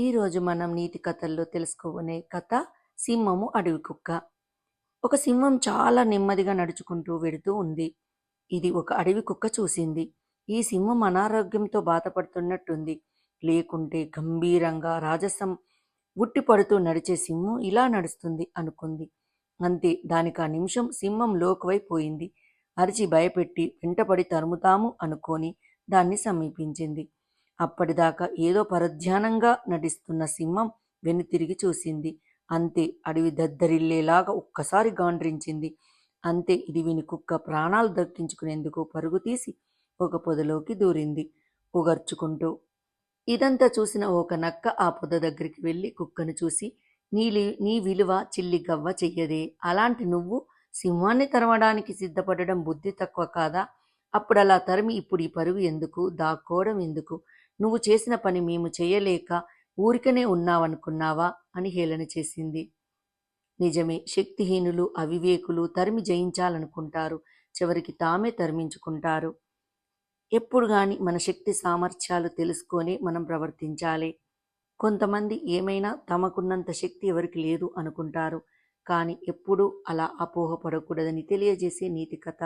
ఈరోజు మనం నీతి కథల్లో తెలుసుకునే కథ సింహము అడవి కుక్క. ఒక సింహం చాలా నెమ్మదిగా నడుచుకుంటూ వెడుతూ ఉంది. ఇది ఒక అడవి కుక్క చూసింది. ఈ సింహం అనారోగ్యంతో బాధపడుతున్నట్టుంది. లేకుంటే గంభీరంగా రాజసం ఉట్టిపడుతూ నడిచే సింహం ఇలా నడుస్తుంది అనుకుంది. అంతే దానికి ఆ నిమిషం సింహం లోకువైపోయింది అరిచి భయపెట్టి వెంటపడి తరుముతాము అనుకొని దాన్ని సమీపించింది. అప్పటిదాకా ఏదో పరధ్యానంగా నటిస్తున్న సింహం వెనుతిరిగి చూసింది. అంతే అడవి దద్దరిల్లేలాగా ఒక్కసారి గాండ్రించింది. అంతే ఇది విని కుక్క ప్రాణాలు దక్కించుకునేందుకు పరుగు తీసి ఒక పొదలోకి దూరింది. పొగర్చుకుంటూ ఇదంతా చూసిన ఒక నక్క ఆ పొద దగ్గరికి వెళ్ళి కుక్కను చూసి నీలి నీ విలువ చిల్లి గవ్వ చెయ్యదే. అలాంటి నువ్వు సింహాన్ని తరమడానికి సిద్ధపడడం బుద్ధి తక్కువ కాదా? అప్పుడు అలా తరిమి ఇప్పుడు ఈ పరుగు ఎందుకు? దాక్కోవడం ఎందుకు? నువ్వు చేసిన పని మేము చేయలేక ఊరికనే ఉన్నావనుకున్నావా? అని హేళన చేసింది. నిజమే శక్తిహీనులు అవివేకులు తరిమి జయించాలనుకుంటారు. చివరికి తామే తరిమించుకుంటారు. ఎప్పుడు కానీ మన శక్తి సామర్థ్యాలు తెలుసుకొని మనం ప్రవర్తించాలి. కొంతమంది ఏమైనా తమకున్నంత శక్తి ఎవరికి లేదు అనుకుంటారు. కానీ ఎప్పుడూ అలా అపోహపడకూడదని తెలియజేసే నీతి కథ.